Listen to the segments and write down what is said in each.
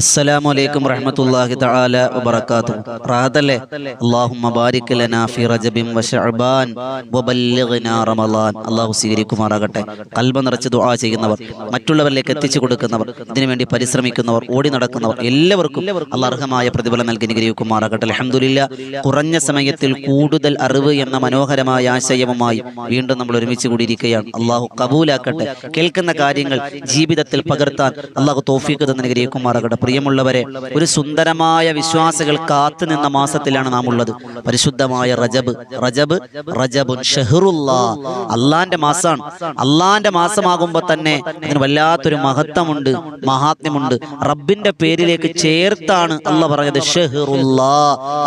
അസ്സലാമു അലൈക്കും റഹ്മത്തുള്ളാഹി തആല വബറകാതുഹു. റാദല്ലേ? അല്ലാഹുമ്മ ബാരിക് ലനാ ഫി റജബിൻ വശഅബാൻ വബല്ലിഗ്നാ റമളാൻ അല്ലാഹു സ്വീകരിക്കുമാറാകട്ടെ. കൽബ നിറച്ച് ദുആ ചെയ്യുന്നവർ മറ്റുള്ളവരിലേക്ക് എത്തിച്ചു കൊടുക്കുന്നവർ ഇതിനുവേണ്ടി പരിശ്രമിക്കുന്നവർ ഓടി നടക്കുന്നവർ എല്ലാവർക്കും അല്ലാഹ് അർഹമായ പ്രതിഫലം നൽകി അനുഗ്രഹിക്കുമാറാകട്ടെ. അൽഹംദുലില്ലാ കുറഞ്ഞ സമയത്തിൽ കൂടുതൽ അറിവ് എന്ന മനോഹരമായ ആശയവുമായി വീണ്ടും നമ്മൾ ഒരുമിച്ച് കൂടിയിരിക്കുകയാണ്. അള്ളാഹു കബൂലാക്കട്ടെ. കേൾക്കുന്ന കാര്യങ്ങൾ ജീവിതത്തിൽ പകർത്താൻ അള്ളാഹു തോഫീക്ക് തന്നെ അനുഗ്രഹിക്കുമാറാകട്ടെ. പ്രിയമുള്ളവരെ ഒരു സുന്ദരമായ വിശ്വാസികൾ കാത്തു നിന്ന മാസത്തിലാണ് നാം ഉള്ളത് പരിശുദ്ധമായ റജബ് റജബ് റജബുൻ അള്ളാന്റെ മാസമാണ് അള്ളാന്റെ മാസമാകുമ്പോൾ തന്നെ അതിന് വല്ലാത്തൊരു മഹത്വമുണ്ട് മഹാത്മ്യമുണ്ട്. റബ്ബിന്റെ പേരിലേക്ക് ചേർത്താണ് അല്ല പറഞ്ഞത്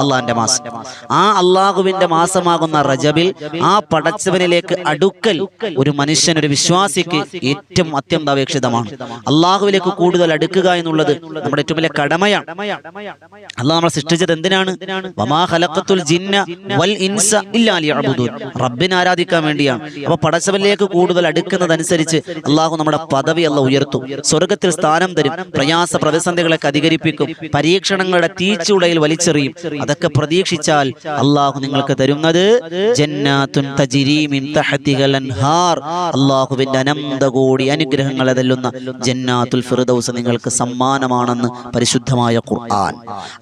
അള്ളാന്റെ മാസം. ആ അള്ളാഹുവിന്റെ മാസമാകുന്ന റജബിൽ ആ പടച്ചവനിലേക്ക് അടുക്കൽ ഒരു മനുഷ്യൻ ഒരു വിശ്വാസിക്ക് ഏറ്റവും അത്യന്താപേക്ഷിതമാണ്. അള്ളാഹുവിലേക്ക് കൂടുതൽ അടുക്കുക എന്നുള്ളത് നമ്മുടെ ഏറ്റവും വലിയ കടമയാണ്. അല്ല നമ്മളെ സൃഷ്ടിച്ചത് എന്തിനാണ്? ജിന്ന വൽ ഇൻസ റബ്ബിനെ ആരാധിക്കാൻ വേണ്ടിയാണ്. അപ്പൊ പടച്ചവനിലേക്ക് കൂടുതൽ അടുക്കുന്നതനുസരിച്ച് അള്ളാഹു നമ്മുടെ പദവി അല്ല ഉയർത്തും. സ്വർഗത്തിൽ സ്ഥാനം തരും. പ്രയാസ പ്രതിസന്ധികളൊക്കെ അധികരിപ്പിക്കും. പരീക്ഷണങ്ങളുടെ തീച്ചുടയിൽ വലിച്ചെറിയും. അതൊക്കെ പ്രതീക്ഷിച്ചാൽ അള്ളാഹു നിങ്ങൾക്ക് തരുന്നത് അള്ളാഹുവിന്റെ അനന്തകോടി അനുഗ്രഹങ്ങളെ തല്ലുന്ന ജന്നാത്തുൽ ഫിർദൗസ് നിങ്ങൾക്ക് സമ്മാനമാണെന്ന് പരിശുദ്ധമായ ഖുർആൻ.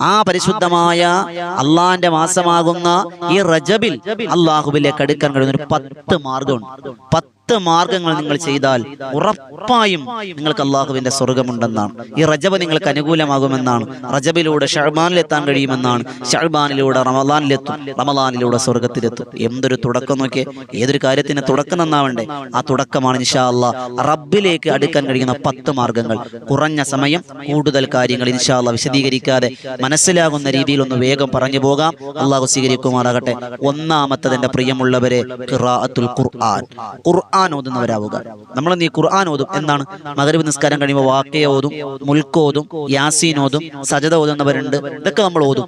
ആ പരിശുദ്ധമായ അള്ളാന്റെ മാസമാകുന്ന ഈ റജബിൽ അള്ളാഹുബിലേക്ക് അടുക്കാൻ കഴിയുന്ന ഒരു പത്ത് മാർഗമുണ്ട്. പത്ത് മാർഗങ്ങൾ നിങ്ങൾ ചെയ്താൽ ഉറപ്പായും നിങ്ങൾക്ക് അള്ളാഹുവിന്റെ സ്വർഗമുണ്ടെന്നാണ്. ഈ റജബ് നിങ്ങൾക്ക് അനുകൂലമാകുമെന്നാണ്. റജബിലൂടെ ഷഹബാനിലെത്താൻ കഴിയുമെന്നാണ്. ഷഹബാനിലൂടെ റമദാനിലെത്തും. റമദാനിലൂടെ സ്വർഗത്തിലെത്തും. എന്തൊരു തുടക്കം നോക്കിയ. ഏതൊരു കാര്യത്തിന് തുടക്കം നന്നാവണ്ടേ? ആ തുടക്കമാണ് ഇൻഷാ അള്ളാഹ് റബ്ബിലേക്ക് അടുക്കാൻ കഴിയുന്ന പത്ത് മാർഗങ്ങൾ. കുറഞ്ഞ സമയം കൂടുതൽ കാര്യങ്ങൾ ഇൻഷാ അള്ളാഹ് വിശദീകരിക്കാതെ മനസ്സിലാകുന്ന രീതിയിൽ ഒന്ന് വേഗം പറഞ്ഞു പോകാം. അള്ളാഹു സ്വീകരിക്കുമാറാകട്ടെ. ഒന്നാമത്തതിന്റെ പ്രിയമുള്ളവരെ ഖിറാഅത്തുൽ ഖുർആൻ ഖുർആൻ ഓതുന്നവരാവുക. നമ്മൾ നീ ഖുർആൻ ഓതും. എന്നാണ് മകരവ് നിസ്കാരം കഴിയുമ്പോൾ വാക്കയ ഓതും മുൽക്ക് ഓതും യാസീൻ ഓതും സജത ഓതുന്നവരുണ്ട്. ഇതൊക്കെ നമ്മൾ ഓതും.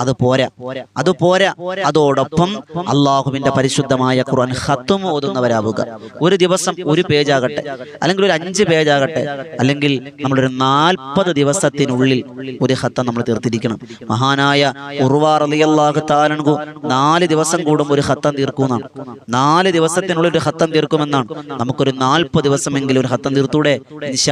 അത് പോരാ. അത് പോരാ. അതോടൊപ്പം അള്ളാഹുവിന്റെ പരിശുദ്ധമായ ഖുർആൻ ഹത്തും ഓതുന്നവരാവുക. ഒരു ദിവസം ഒരു പേജ് ആകട്ടെ അല്ലെങ്കിൽ ഒരു അഞ്ച് പേജ് ആകട്ടെ അല്ലെങ്കിൽ നമ്മളൊരു നാൽപ്പത് ദിവസത്തിനുള്ളിൽ ഒരു ഹത്തം നമ്മൾ തീർത്തിരിക്കണം. മഹാനായ ഉർവാർ അലിയല്ലാഹു താലൻകു നാല് ദിവസം കൂടുമ്പോൾ ഒരു ഹത്തം തീർക്കുന്നതാണ് നാല് ദിവസത്തിനുള്ളിൽ ഒരു ഹത്തം തീർക്കുമെന്നാണ് നമുക്കൊരു നാൽപ്പത് ദിവസമെങ്കിലും ഒരു ഹത്തം തീർത്തൂടെ?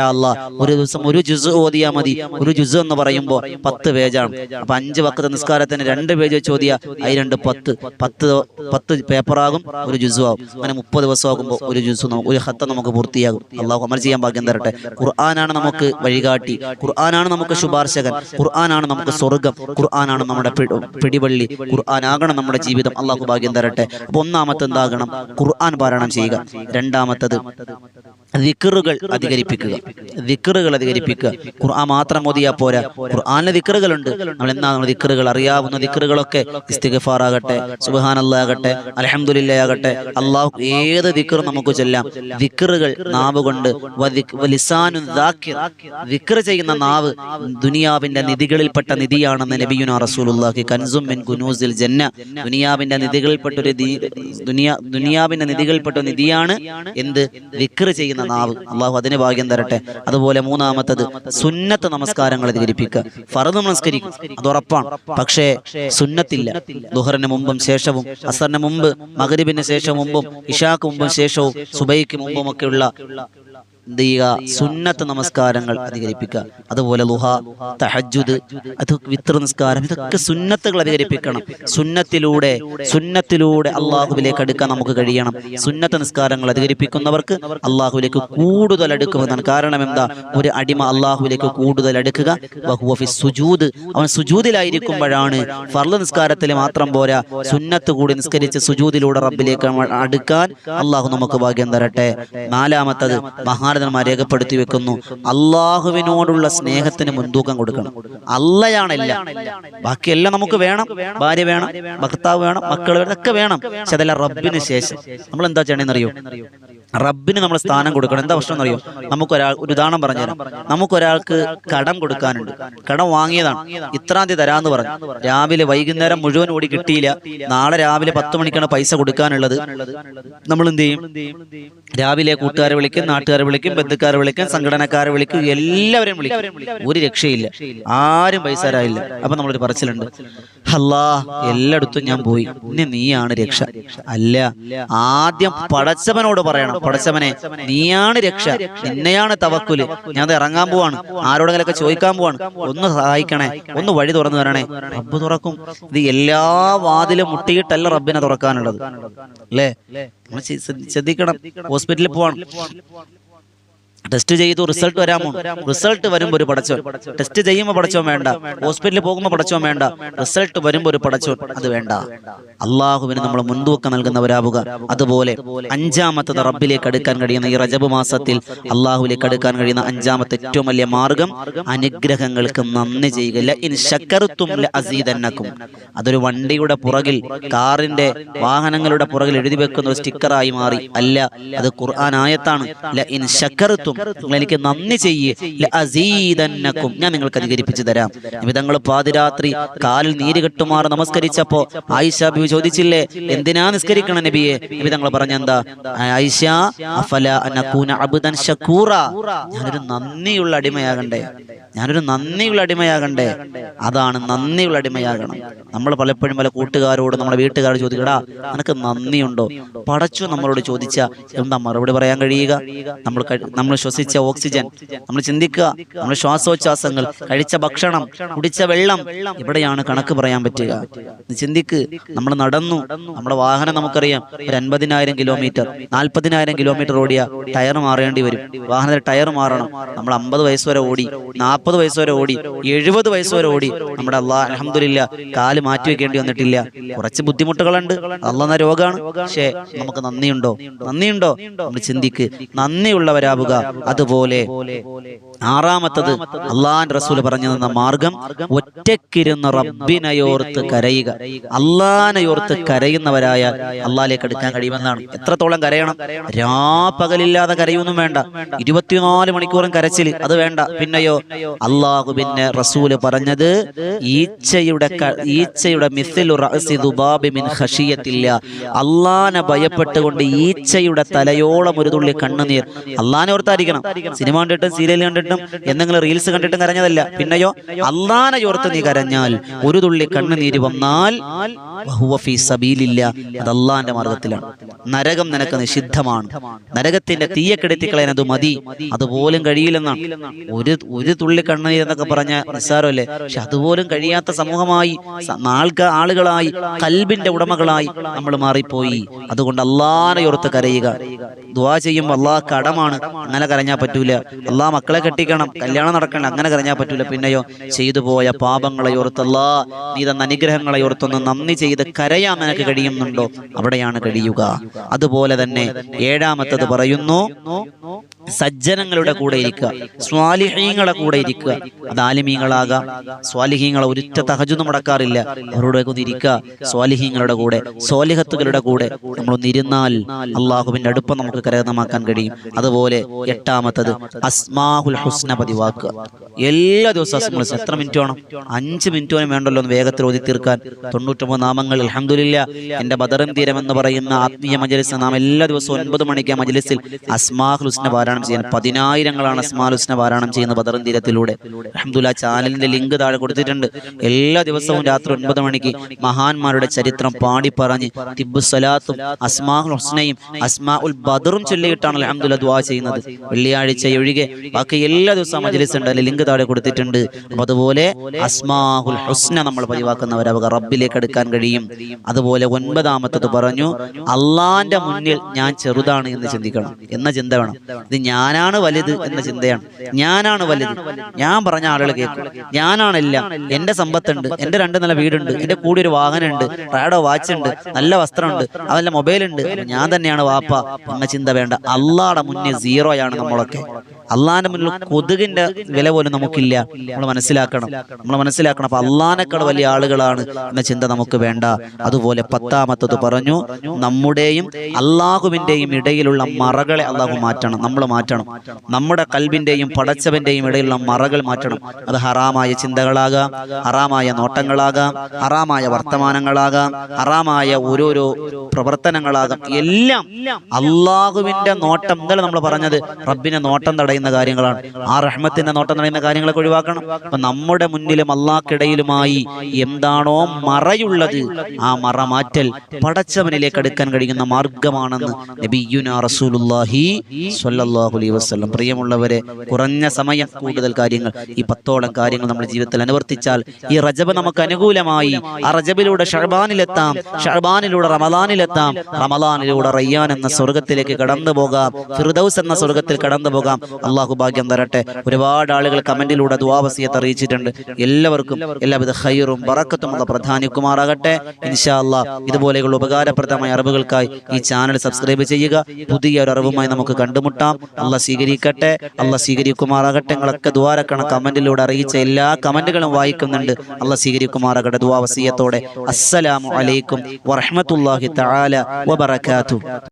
അല്ലാ ഒരു ദിവസം ഒരു ജുസ് ഓതിയാ മതി. ഒരു ജുസ് എന്ന് പറയുമ്പോൾ പത്ത് പേജാണ്. അപ്പൊ അഞ്ച് വക്കത്തെ നിസ്കാരത്തിന് രണ്ട് പേജ് വെച്ച് ഓതിയാ അതിൽ രണ്ട് പത്ത്. പത്ത് പത്ത് പേപ്പറാകും ഒരു ജുസു ആകും അങ്ങനെ മുപ്പത് ദിവസം ആകുമ്പോൾ ഒരു ജുസ് ഒരു ഹത്തം നമുക്ക് പൂർത്തിയാകും. അള്ളാഹു അമർ ചെയ്യാൻ ഭാഗ്യം തരട്ടെ. ഖുർആനാണ് നമുക്ക് വഴികാട്ടി. ഖുർആനാണ് നമുക്ക് ശുപാർശകൻ. ഖുർആനാണ് നമുക്ക് സ്വർഗം ഖുർആനാണ് നമ്മുടെ പിടിവള്ളി. ഖുർആനാകണം നമ്മുടെ ജീവിതം. അള്ളാഹു ഭാഗ്യം തരട്ടെ. അപ്പൊ ഒന്നാമത്തെ എന്താകണം ഖുർആൻ പാരായണം ചെയ്യുക. രണ്ടാമത്തത് വിക്കറുകൾ അധികരിപ്പിക്കുക. വിക്കറുകൾ അധികരിപ്പിക്കുക. ഖുർആൻ മാത്രം മോദിയാ പോരാ. ഖുർആാനിലെ വിക്കറുകളുണ്ട് നമ്മൾ എന്നാ നമ്മൾ വിക്കറുകൾ അറിയാവുന്ന വിക്കറുകളൊക്കെ ഇസ്തിഗഫാർ ആകട്ടെ സുബാനല്ലാകട്ടെ അലഹമുല്ലാകട്ടെ അള്ളാഹു ഏത് വിക്കറും നമുക്ക് ചെല്ലാം. വിക്കറുകൾ നാവ് കൊണ്ട് വിക്കറ് ചെയ്യുന്ന നാവ് ദുനിയാവിന്റെ നിധികളിൽപ്പെട്ട നിധിയാണെന്ന് നബിയുന റസൂലുള്ളാഹി കൻസും മിൻ കുനൂസിൽ ജന്ന. ദുനിയാവിന്റെ നിധികളിൽപ്പെട്ട ഒരു ദുനിയാ ദുനിയാവിന്റെ നിധികളിൽപ്പെട്ട ഒരു നിധിയാണ് എന്ത്? വിക്ർ ചെയ്യുന്ന നാവ്. അള്ളാഹു അതിന് ഭാഗ്യം തരട്ടെ. അതുപോലെ മൂന്നാമത്തത് സുന്നത്ത് നമസ്കാരങ്ങൾ അധികരിപ്പിക്കുക ഫറദ് നമസ്കരിക്കും. അത് ഉറപ്പാണ്. പക്ഷേ സുന്നത്തില്ല. ദുഹറിന് മുമ്പും ശേഷവും അസറിന് മുമ്പ് മകരിബിന് ശേഷം മുമ്പും ഇഷാക്ക് മുമ്പും ശേഷവും സുബൈക്ക് മുമ്പും ഒക്കെയുള്ള എന്ത് ചെയ്യുക സുന്നത്ത് നമസ്കാരങ്ങൾ അധികരിപ്പിക്കുക. അതുപോലെ ലുഹ തഹജുദ് അത് വിത്ര നിസ്കാരം ഇതൊക്കെ സുന്നത്തുകൾ അധികരിപ്പിക്കണം. സുന്നത്തിലൂടെ സുന്നത്തിലൂടെ അള്ളാഹുവിലേക്ക് അടുക്കാൻ നമുക്ക് കഴിയണം. സുന്നത്ത് നിസ്കാരങ്ങൾ അധികരിപ്പിക്കുന്നവർക്ക് അള്ളാഹുവിലേക്ക് കൂടുതൽ അടുക്കുമെന്നാണ്. കാരണം എന്താ? ഒരു അടിമ അള്ളാഹുവിലേക്ക് കൂടുതൽ അടുക്കുക. ബഹുവഫി സുജൂദ്. അവൻ സുജൂദിലായിരിക്കുമ്പോഴാണ് ഫർൾ നിസ്കാരത്തിൽ മാത്രം പോരാ. സുന്നത്ത് കൂടി നിസ്കരിച്ച് സുജൂദിലൂടെ റബ്ബിലേക്ക് അടുക്കാൻ അള്ളാഹു നമുക്ക് ഭാഗ്യം തരട്ടെ. നാലാമത്തത് മഹാരഥന്മാർ രേഖപ്പെടുത്തി വെക്കുന്നു. അള്ളാഹുവിനോടുള്ള സ്നേഹത്തിന് മുൻതൂക്കം കൊടുക്കണം. അല്ലയാണല്ല ബാക്കിയെല്ലാം നമുക്ക് വേണം. ഭാര്യ വേണം ഭർത്താവ് വേണം മക്കൾ വേണം ഇതൊക്കെ വേണം. പക്ഷെ അതെല്ലാം റബ്ബിന് ശേഷം. നമ്മൾ എന്താ ചെയ്യണമെന്ന് അറിയോ റബ്ബിന് നമ്മൾ സ്ഥാനം കൊടുക്കണം. എന്താ പ്രശ്നം എന്നറിയോ? നമുക്കൊരാൾ ഒരു ഉദാഹരണം പറഞ്ഞുതരാം. നമുക്കൊരാൾക്ക് കടം കൊടുക്കാനുണ്ട്. കടം വാങ്ങിയതാണ്. ഇത്രാം തീയതി തരാന്ന് പറഞ്ഞു. രാവിലെ വൈകുന്നേരം മുഴുവൻ ഓടി കിട്ടിയില്ല. നാളെ രാവിലെ പത്ത് മണിക്കാണ് പൈസ കൊടുക്കാനുള്ളത്. നമ്മൾ എന്ത് ചെയ്യും? രാവിലെ കൂട്ടുകാരെ വിളിക്കും നാട്ടുകാരെ വിളിക്കും ബന്ധുക്കാരെ വിളിക്കും സംഘടനക്കാരെ വിളിക്കും എല്ലാവരെയും വിളിക്കും. ഒരു രക്ഷയില്ല. ആരും പൈസ തരാനില്ല. അപ്പൊ നമ്മളൊരു പറച്ചിലുണ്ട്. അല്ലാ എല്ലായിടത്തും ഞാൻ പോയി. ഇനി നീയാണ് രക്ഷ. അല്ല ആദ്യം പടച്ചവനോട് പറയണം. പടച്ചവനെ നീയാണ് രക്ഷ നിന്നെയാണ് തവക്കുൽ. ഞാൻ ഇറങ്ങാൻ പോവാണ്. ആരോടെങ്കിലൊക്കെ ചോദിക്കാൻ പോവാണ്. ഒന്ന് സഹായിക്കണേ ഒന്ന് വഴി തുറന്നു തരണേ റബ്ബ് തുറക്കും. ഇത് എല്ലാ വാതിലും മുട്ടിയിട്ടല്ല റബ്ബിനെ തുറക്കാനുള്ളത്. അല്ലേ? നമ്മൾ ശ്രദ്ധിക്കണം. ഹോസ്പിറ്റലിൽ പോവാണ്. ടെസ്റ്റ് ചെയ്തു റിസൾട്ട് വരാമോ? റിസൾട്ട് വരുമ്പോൾ ഒരു പടച്ചോൻ ടെസ്റ്റ് ചെയ്യുമ്പോൾ പടച്ചോൻ വേണ്ട. ഹോസ്പിറ്റലിൽ പോകുമ്പോൾ പടച്ചോൻ വേണ്ട. റിസൾട്ട് വരുമ്പോൾ ഒരു പടച്ചോൻ അത് വേണ്ട. അള്ളാഹുവിന് നമ്മൾ മുൻതൂക്കം നൽകുന്നവരാവുക. അതുപോലെ അഞ്ചാമത്തത് റബ്ബിലേക്ക് അടുക്കാൻ കഴിയുന്ന ഈ റജബ് മാസത്തിൽ അള്ളാഹുവിലേക്ക് അടുക്കാൻ കഴിയുന്ന അഞ്ചാമത്തെ ഏറ്റവും വലിയ മാർഗം അനുഗ്രഹങ്ങൾക്ക് നന്ദി ചെയ്യുക. ഇൻ ശക്കറുത്തും അസീതന്നക്കും അതൊരു വണ്ടിയുടെ പുറകിൽ കാറിന്റെ വാഹനങ്ങളുടെ പുറകിൽ എഴുതി വെക്കുന്ന ഒരു സ്റ്റിക്കറായി മാറി. അല്ല അത് ഖുർആൻ ആയത്താണ്. ഇൻ ശക്കറുത്തും നിങ്ങൾ എനിക്ക് നന്ദി ചെയ്യേ. അസീദന്നക്കും. ഞാൻ നിങ്ങൾക്ക് അധികരിപ്പിച്ചു തരാം. നിമിതങ്ങൾ പാതിരാത്രി കാലിൽ നീര് കെട്ടുമാറി നമസ്കരിച്ചപ്പോ ആയിഷ ബി ചോദിച്ചില്ലേ എന്തിനാ നിസ്കരിക്കണം നബിയെ? നിമിതങ്ങൾ പറഞ്ഞെന്താ ആയിഷ അഫല ഷക്കൂറ ഞാനൊരു നന്ദിയുള്ള അടിമയാകണ്ടേ. ഞാനൊരു നന്ദിയുള്ള അടിമയാകണ്ടേ? അതാണ് നന്ദിയുള്ള അടിമയാകണം. നമ്മൾ പലപ്പോഴും പല കൂട്ടുകാരോട് നമ്മുടെ വീട്ടുകാരോട് ചോദിക്കടാ നിനക്ക് നന്ദിയുണ്ടോ? പടച്ചു നമ്മളോട് ചോദിച്ച എന്താ മറുപടി പറയാൻ കഴിയുക? നമ്മൾ നമ്മൾ ശ്വസിച്ച ഓക്സിജൻ നമ്മൾ ചിന്തിക്കുക നമ്മൾ ശ്വാസോച്ഛ്വാസങ്ങൾ കഴിച്ച ഭക്ഷണം കുടിച്ച വെള്ളം ഇവിടെയാണ് കണക്ക് പറയാൻ പറ്റുക. ചിന്തിക്ക് നമ്മൾ നടന്നു നമ്മുടെ വാഹനം നമുക്കറിയാം ഒരു അൻപതിനായിരം കിലോമീറ്റർ നാൽപ്പതിനായിരം കിലോമീറ്റർ ഓടിയ ടയർ മാറേണ്ടി വരും. വാഹനത്തിൽ ടയർ മാറണം. നമ്മൾ അമ്പത് വയസ്സ് വരെ ഓടി നാൽപ്പത് വയസ്സ് വരെ ഓടി. എഴുപത് വയസ്സ് വരെ ഓടി. നമ്മുടെ അള്ളാഹ് അലഹമില്ല കാൽ മാറ്റി വെക്കേണ്ടി വന്നിട്ടില്ല. കുറച്ച് ബുദ്ധിമുട്ടുകളുണ്ട്. അള്ളന്ന രോഗമാണ് പക്ഷേ നമുക്ക് നന്ദിയുണ്ടോ? നന്ദിയുണ്ടോ? നമ്മൾ ചിന്തിക്ക്. നന്ദിയുള്ളവരാവുക. അതുപോലെ ആറാമത്തത് അള്ളാൻ റസൂൽ പറഞ്ഞു തന്ന മാർഗം ഒറ്റക്കിരുന്ന് റബ്ബിനയോർത്ത് കരയുക. അള്ളാനയോർത്ത് കരയുന്നവരായ അള്ളാലേക്ക് എടുക്കാൻ കഴിയുമെന്നാണ്. എത്രത്തോളം കരയണം? രാപ്പകലില്ലാതെ കരയൊന്നും വേണ്ട. ഇരുപത്തിനാല് മണിക്കൂറും കരച്ചിൽ അത് വേണ്ട. പിന്നെയോ അള്ളാഹു പിന്നെ റസൂൽ പറഞ്ഞത് ഈച്ചയുടെ ഈച്ചയുടെ അള്ളാനെ ഭയപ്പെട്ടുകൊണ്ട് ഈച്ചയുടെ തലയോളം ഒരു തുള്ളി കണ്ണുനീർ. അള്ളാനെ ഓർത്തായിരിക്കണം. സിനിമ കണ്ടിട്ടും സീരിയൽ കണ്ടിട്ടും എന്തെങ്കിലും റീൽസ് കണ്ടിട്ടും കരഞ്ഞതല്ല? പിന്നെയോ? അള്ളാനെ ഓർത്ത് നീ കരഞ്ഞാൽ ഒരു തുള്ളി കണ്ണുനീര് വന്നാൽ സബീലില്ല. അത് അള്ളാന്റെ മാർഗത്തിലാണ്. നരകം നിനക്ക് നിഷിദ്ധമാണ്. നരകത്തിന്റെ തീയക്കെടുത്തിക്കളയാൻ അത് മതി. അതുപോലും കഴിയില്ലെന്നാണ്. ഒരു ഒരു തുള്ളി കണ്ണുനീർ എന്നൊക്കെ പറഞ്ഞ നിസ്സാരമല്ലേ? പക്ഷെ അതുപോലും കഴിയാത്ത സമൂഹമായി ആൾക്ക ആളുകളായി കൽബിന്റെ ഉടമകളായി നമ്മൾ മാറിപ്പോയി. അതുകൊണ്ട് അള്ളാനെ ഓർത്ത് കരയുക. ദുവാ ചെയ്യുമ്പോൾ അള്ളാഹ് കടമാണ്. അങ്ങനെ കരഞ്ഞാൽ പറ്റൂല. അള്ളാഹ് മക്കളെ കെട്ടിക്കണം. കല്യാണം നടക്കണം അങ്ങനെ കരഞ്ഞാൽ പറ്റൂല. പിന്നെയോ ചെയ്തു പോയ പാപങ്ങളെ ഓർത്തല്ലാ നീ തന്ന അനുഗ്രഹങ്ങളെ ഓർത്തൊന്ന് നന്ദി ചെയ്ത് കരയാൻ നിനക്ക് കഴിയുന്നുണ്ടോ? അവിടെയാണ് കഴിയുക. അതുപോലെ തന്നെ ഏഴാമത്തത് പറയുന്നു സജ്ജനങ്ങളുടെ കൂടെ ഇരിക്കുക. സ്വാലിഹീങ്ങളെ കൂടെ ഇരിക്കുക അത് ആലിമീങ്ങളാകാം സ്വാലിഹീങ്ങളെ ഒരിറ്റ തഹജൊന്നും മുടക്കാറില്ല. അവരോട് കൂടെ ഇരിക്കുക. സ്വാലിഹീങ്ങളുടെ കൂടെ സ്വാലിഹത്തുകളുടെ കൂടെ നമ്മൾ ഇരുന്നാൽ അള്ളാഹുവിന്റെ അടുപ്പം നമുക്ക് കരകതമാക്കാൻ കഴിയും. അതുപോലെ എട്ടാമത്തത് അസ്മാഹുൽ ഹുസ്ന പതിവാക്കുക. എല്ലാ ദിവസവും എത്ര മിനിറ്റ് വേണം? അഞ്ച് മിനിറ്റ് വേണം വേണ്ടല്ലോ വേഗത്തിൽ ഓതി തീർക്കാൻ. തൊണ്ണൂറ്റൊമ്പത് നാമങ്ങൾ അൽഹംദുലില്ല. എന്റെ ബദറും തീരം എന്ന് പറയുന്ന ആത്മീയ മജലിസ് നാം എല്ലാ ദിവസവും ഒൻപത് മണിക്ക് ആ മജലിസിൽ അസ്മാഹുൽ ഹുസ്ന പാരായണം ചെയ്യാൻ പതിനായിരങ്ങളാണ് അസ്മാഹുൽ ഹുസ്ന പാരായണം ചെയ്യുന്ന ബദറും തീരത്തിലൂടെ അഹമ്മദുല്ല ചാനലിന്റെ ലിങ്ക് താഴെ കൊടുത്തിട്ടുണ്ട്. എല്ലാ ദിവസവും രാത്രി ഒൻപത് മണിക്ക് മഹാന്മാരുടെ ചരിത്രം പാടി പറഞ്ഞ് തിബു സലാത്തും അസ്മാ ഹുസ്നയും അസ്മാ ഉൽ ബദറും ചൊല്ലിയിട്ടാണ് അഹമ്മദുല്ല ദുവാ ചെയ്യുന്നത്. വെള്ളിയാഴ്ച ഒഴികെ ബാക്കി എല്ലാ ദിവസവും മജലിസ് ഉണ്ട് അതിൽ ലിങ്ക് താഴെ കൊടുത്തിട്ടുണ്ട്. അപ്പൊ അതുപോലെ അസ്മാഹുൽ ഹുസ്ന നമ്മൾ പതിവാക്കുന്നവരവക റബ്ബിലേക്ക് എടുക്കാൻ കഴിയും. അതുപോലെ ഒൻപതാമത്തത് പറഞ്ഞു അള്ളാന്റെ മുന്നിൽ ഞാൻ ചെറുതാണ് എന്ന് ചിന്തിക്കണം. എന്ന ചിന്ത വേണം. ഇത് ഞാനാണ് വലുത് എന്ന ചിന്തയാണ്. ഞാനാണ് വലുത്. ഞാൻ പറഞ്ഞ ആളുകൾ കേൾക്കും. ഞാനാണില്ല. എന്റെ സമ്പത്തുണ്ട്. എന്റെ രണ്ട് നില വീടുണ്ട്. എന്റെ കൂടി ഒരു വാഹനമുണ്ട്. റാഡോ വാച്ച് ഉണ്ട് നല്ല വസ്ത്രമുണ്ട്. അതല്ല മൊബൈൽ ഉണ്ട് ഞാൻ തന്നെയാണ് വാപ്പ. എന്ന ചിന്ത വേണ്ട. അള്ളാടെ മുന്നിൽ സീറോയാണ് നമ്മളൊക്കെ. അള്ളാന്റെ മുന്നിൽ കൊതുകിന്റെ വില പോലും നമുക്കില്ല. നമ്മൾ മനസ്സിലാക്കണം. നമ്മൾ മനസ്സിലാക്കണം. അപ്പൊ അള്ളാനേക്കാൾ വലിയ ആളുകളാണ് എന്ന ചിന്ത നമുക്ക് വേണ്ട. അതുപോലെ പത്താമത്തത് പറഞ്ഞു നമ്മുടെയും അള്ളാഹുവിന്റെയും ഇടയിലുള്ള മറകളെ അള്ളാഹു മാറ്റണം. നമ്മൾ മാറ്റണം. നമ്മുടെ കൽബിന്റെയും പടച്ചവന്റെയും ഇടയിലുള്ള മറകൾ മാറ്റണം. അത് ഹറാമായ ചിന്തകളാകാം ഹറാമായ നോട്ടങ്ങളാകാം ഹറാമായ വർത്തമാനങ്ങളാകാം ഹറാമായ ഓരോരോ പ്രവർത്തനങ്ങളാകാം. എല്ലാം അള്ളാഹുവിന്റെ നോട്ടം ഇന്നലെ നമ്മൾ പറഞ്ഞത് റബ്ബിനെ നോട്ടം തടയുന്ന കാര്യങ്ങളാണ്. ആ റഹ്മത്തിന്റെ നോട്ടം തടയുന്ന കാര്യങ്ങളൊക്കെ ഒഴിവാക്കണം. അപ്പൊ നമ്മുടെ മുന്നിലും അള്ളാഹ്ക്കിടയിലുമായി എന്താണോ മറയുള്ളത് ആ മറ മാറ്റൽ പടച്ചവനിലേക്ക് അടുക്കാൻ കഴിയുന്ന മാർഗമാണെന്ന് നബിയുന റസൂലുള്ളാഹി സ്വല്ലല്ലാഹു വസല്ലം. പ്രിയമുള്ളവരെ കുറഞ്ഞ സമയം കൂടുതൽ കാര്യങ്ങൾ. ഈ പത്തോളം കാര്യങ്ങൾ നമ്മുടെ ജീവിതത്തിൽ അനുവർത്തിച്ചാൽ ഈ റജബ് നമുക്ക് അനുകൂലമായി. ആ റജബിലൂടെ ഷർബാനിലെത്താം ഷർബാനിലൂടെ റമദാനിലെത്താം. റമദാനിലൂടെ റയ്യാൻ എന്ന സ്വർഗത്തിലേക്ക് കടന്നു പോകാം. ഫിർദൌസ് എന്ന സ്വർഗത്തിൽ കടന്നു പോകാം. അള്ളാഹു ഭാഗ്യം തരട്ടെ. ഒരുപാട് ആളുകൾ കമന്റിലൂടെ ദുവാവസിയത്ത് അറിയിച്ചിട്ടുണ്ട്. എല്ലാവർക്കും എല്ലാവിധ ഹൈറും ബറക്കത്തും പ്രധാനിക്കുമാറാകട്ടെ. ഇൻഷാ ഇതുപോലെയുള്ള ഉപകാരപ്രദമായ അറിവുകൾക്കായി ഈ ചാനൽ സബ്സ്ക്രൈബ് ചെയ്യുക. പുതിയ ഒരു അറിവുമായി നമുക്ക് കണ്ടുമുട്ടാം. അല്ല സ്വീകരിക്കട്ടെ. അല്ല സ്വീകരിക്കുമാറാകട്ടെ. നിങ്ങളൊക്കെ ദ്വാരക്കണം കമന്റിലൂടെ അറിയിച്ച എല്ലാ കമന്റുകളും വായിക്കുന്നുണ്ട്. അള്ള സ്വീകരിക്കുമാറാകട്ടെ. ദുവാവസീയത്തോടെ അസ്സലാമു അലൈക്കും വറഹ്മത്തുള്ളാഹി തആല വബറകാതുഹു.